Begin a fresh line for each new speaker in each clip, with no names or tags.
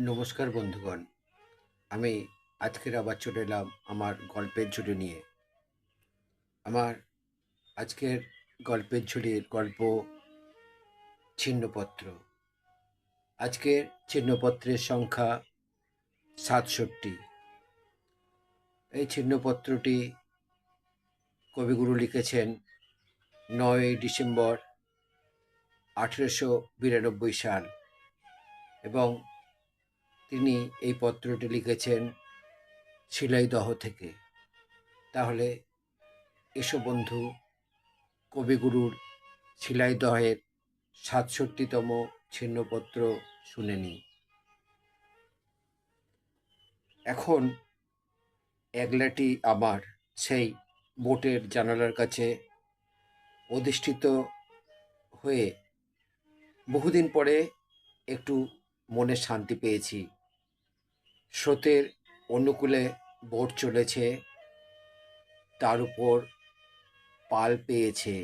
নমস্কার বন্ধুগণ। আমি আজকের আবার চলে এলাম আমার গল্পের ঝুড়ি নিয়ে। আমার আজকের গল্পের ঝুড়ির গল্প ছিন্নপত্র। আজকের ছিন্নপত্রের সংখ্যা সাতষট্টি। এই ছিন্নপত্রটি কবিগুরু লিখেছেন নয় ডিসেম্বর আঠেরোশো বিরানব্বই সাল এবং তিনি এই পত্রটি লিখেছেন শিলাইদহ থেকে। তাহলে এসো বন্ধু, কবিগুরুর শিলাইদহের সাতষট্টিতম ছিন্নপত্র শুনে নিই। এখন একলাটি আমার সেই বোটের জানালার কাছে অধিষ্ঠিত হয়ে বহুদিন পরে একটু মনে শান্তি পেয়েছি। স্রোতের অনুকূলে বোট চলেছে, তার উপর পাল পেয়েছে।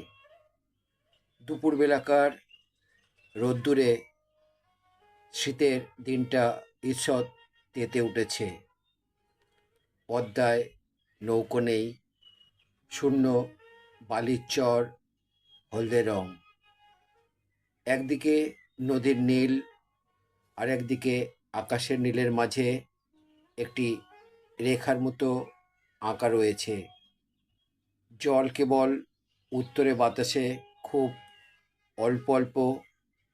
দুপুরবেলাকার রোদ্দুরে শীতের দিনটা ঈষৎ তেতে উঠেছে। পদ্মায় নৌকো নেই, শূন্য বালির চর, হলদে রং। একদিকে নদীর নীল আর একদিকে আকাশের নীলের মাঝে একটি রেখার মতো আঁকা রয়েছে। জল কেবল উত্তরে বাতাসে খুব অল্প অল্প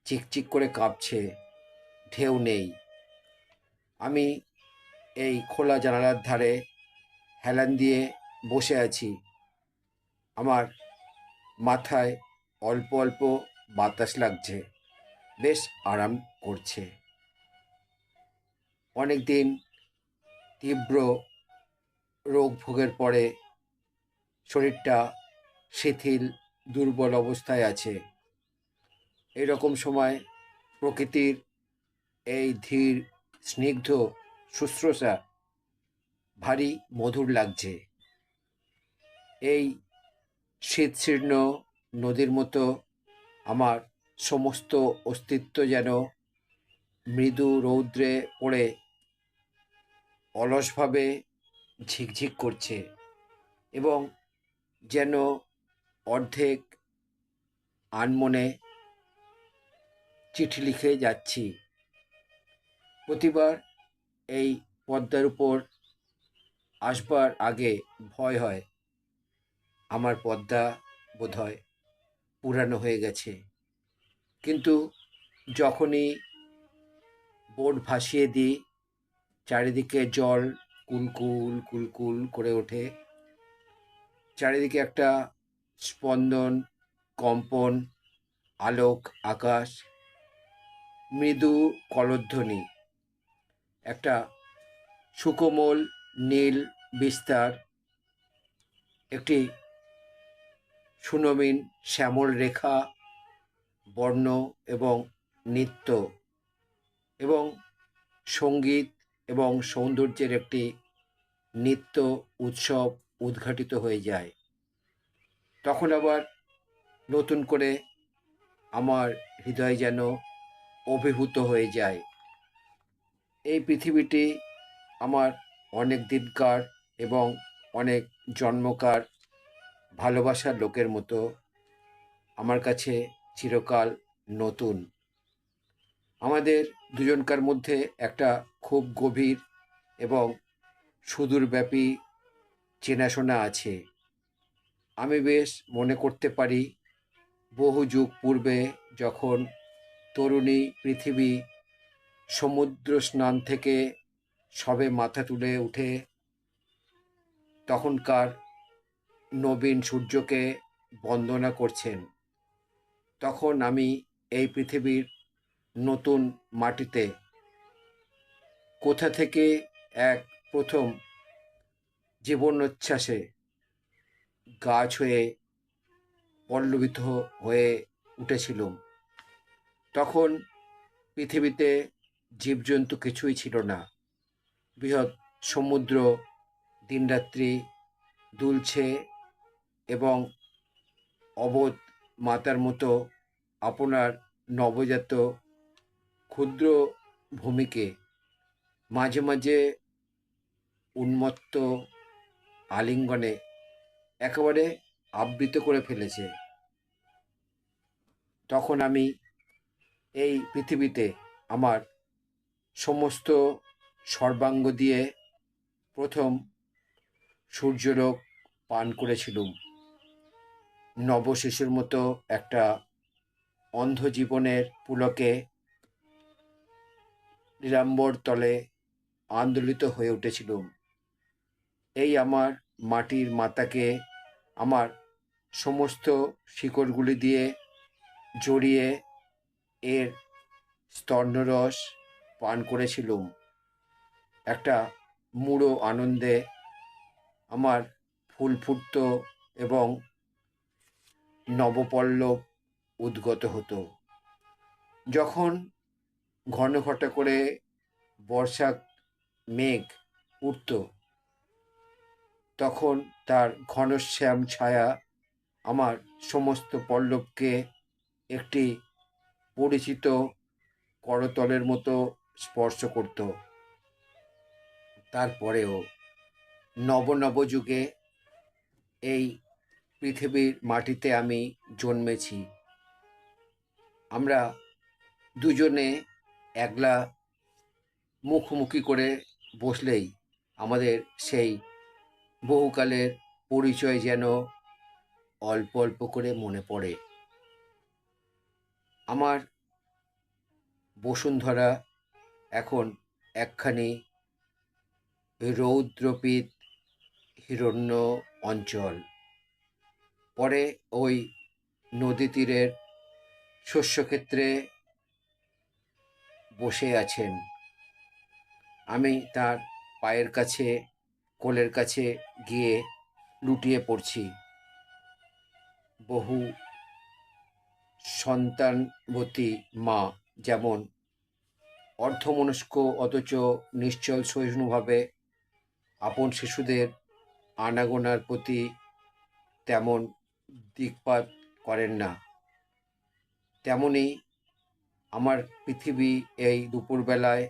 চিকচিক করে কাঁপছে। ঢেউ নেই। আমি এই খোলা জানালার ধারে হেলান দিয়ে বসে আছি। আমার মাথায় অল্প অল্প বাতাস লাগছে। বেশ আরাম করছে। অনেক দিন তীব্র রোগ ভোগের পরে শরীরটা শিথিল, দুর্বল অবস্থায় আছে। এরকম সময় প্রকৃতির এই ধীর, স্নিগ্ধ, শুশ্রূষা ভারী মধুর লাগছে। এই শীতশীর্ণ নদীর মতো আমার সমস্ত অস্তিত্ব যেন মৃদু রৌদ্রে পড়ে অলসভাবে ঝিকঝিক করছে এবং যেন অর্ধেক আনমনে চিঠি লিখে যাচ্ছি। প্রতিবার এই পদ্মার উপর আসবার আগে ভয় হয়। আমার পদ্মা বোধহয় পুরানো হয়ে গেছে। কিন্তু যখনই বোট ভাসিয়ে দিই চারিদিকে জল কুলকুল কুলকুল করে ওঠে। চারিদিকে একটা স্পন্দন, কম্পন, আলোক, আকাশ, মৃদু কলধ্বনি, একটা সুকোমল নীল বিস্তার, একটি সুনবীন শ্যামল রেখা, বর্ণ এবং নৃত্য এবং সংগীত এবং সৌন্দর্যের একটি নিত্য উৎসব উদ্ঘাটিত হয়ে যায়। তখন আবার নতুন করে আমার হৃদয় যেন অভিভূত হয়ে যায়। এই পৃথিবীটি আমার অনেক দিনকার এবং অনেক জন্মকার ভালোবাসার লোকের মতো আমার কাছে চিরকাল নতুন। আমাদের দুজনকার মধ্যে একটা খুব গভীর এবং সুদূরব্যাপী চেনাশোনা আছে। আমি বেশ মনে করতে পারি, বহু যুগ পূর্বে যখন তরুণী পৃথিবী সমুদ্র স্নান থেকে সবে মাথা তুলে উঠে, তখনকার নবীন সূর্যকে বন্দনা করছেন, তখন আমি এই পৃথিবীর নতুন মাটিতে কোথা থেকে এক প্রথম জীবনোচ্ছ্বাসে গাছ হয়ে পল্লবিত হয়ে উঠেছিলুম। তখন পৃথিবীতে জীবজন্তু কিছুই ছিল না। বৃহৎ সমুদ্র, দিনরাত্রি দুলছে এবং অবোধ মাতার মতো আপনার নবজাত ক্ষুদ্র ভূমিকে মাঝে মাঝে উন্মত্ত আলিঙ্গনে একেবারে আবৃত করে ফেলেছে। তখন আমি এই পৃথিবীতে আমার সমস্ত সর্বাঙ্গ দিয়ে প্রথম সূর্যলোক পান করেছিলুম। নবশিশুর মতো একটা অন্ধ জীবনের পুলকে নিরাম্বর তলে আন্দোলিত হয়ে উঠেছিলুম এই আমার মাটির মাতাকে আমার সমস্ত শিকড়গুলি দিয়ে জড়িয়ে এর স্তন্যরস পান করেছিলুম। একটা মূঢ় আনন্দে আমার ফুল ফুটত এবং নবপল্লব উদ্গত হতো। যখন ঘন ঘটা করে বর্ষা মেঘ উঠত তখন তার ঘনশ্যাম ছায়া আমার সমস্ত পল্লবকে একটি পরিচিত করতলের মতো স্পর্শ করত। তারপরেও নব নব যুগে এই পৃথিবীর মাটিতে আমি জন্মেছি। আমরা দুজনে একলা মুখোমুখি করে বসলেই আমাদের সেই বহুকালের পরিচয় যেন অল্প অল্প করে মনে পড়ে। আমার বসুন্ধরা এখন একখানি রৌদ্রপিত হিরণ্য অঞ্চল। পরে ওই নদী তীরের শস্যক্ষেত্রে বসে আছেন। আমি তার পায়ের কাছে, কোলের কাছে গিয়ে লুটিয়ে পড়ছি। বহু সন্তানবতী মা যেমন অর্ধমনস্ক অথচ নিশ্চল সহিষ্ণুভাবে আপন শিশুদের আনাগোনার প্রতি তেমন দিকপাত করেন না। তেমনি আমার পৃথিবী এই দুপুরবেলায়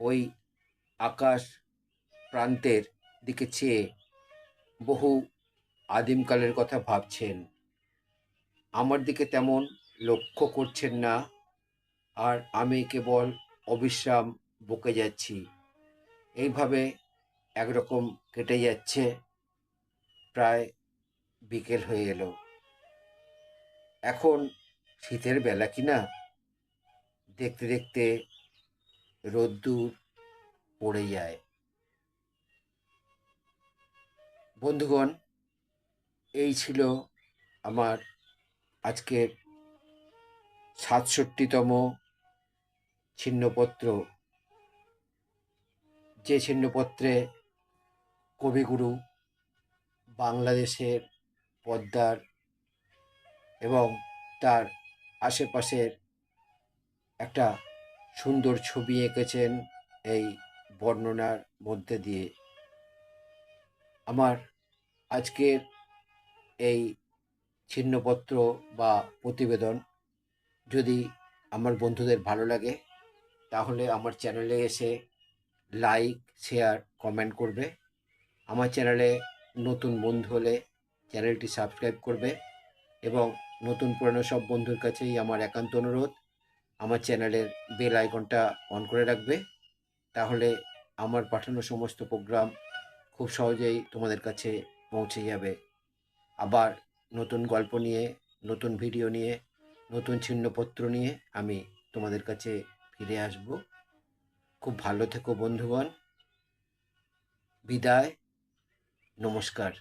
ওই আকাশ প্রান্তের দিকে চেয়ে বহু আদিমকালের কথা ভাবছেন। আমার দিকে তেমন লক্ষ্য করছেন না, আর আমি কেবল অবিশ্রাম বকে যাচ্ছি। এইভাবে একরকম কেটে যাচ্ছে, প্রায় বিকেল হয়ে এলো। এখন শীতের বেলা কি না দেখতে দেখতে রোদ্দুর পড়ে যায়। বন্ধুগণ, এই ছিল আমার আজকের সাতষট্টিতম ছিন্নপত্র। যে ছিন্নপত্রে কবিগুরু বাংলাদেশের পদ্মার এবং তার আশেপাশের একটা সুন্দর ছবি এঁকেছেন এই বর্ণনার মধ্যে দিয়ে আমার আজকের এই ছিন্নপত্র বা প্রতিবেদন যদি আমার বন্ধুদের ভালো লাগে, তাহলে আমার চ্যানেলে এসে লাইক, শেয়ার, কমেন্ট করবে। আমার চ্যানেলে নতুন বন্ধু হলে চ্যানেলটি সাবস্ক্রাইব করবে এবং নতুন পুরনো সব বন্ধুর কাছেই আমার একান্ত অনুরোধ। আমার চ্যানেলের বেল আইকনটা অন করে রাখবে। তাহলে আমার পাঠানো সমস্ত প্রোগ্রাম খুব সহজেই তোমাদের কাছে পৌঁছে যাবে। আবার নতুন গল্প নিয়ে, নতুন ভিডিও নিয়ে, নতুন ছিন্নপত্র নিয়ে আমি তোমাদের কাছে ফিরে আসব। খুব ভালো থেকো বন্ধুগণ। বিদায়। নমস্কার।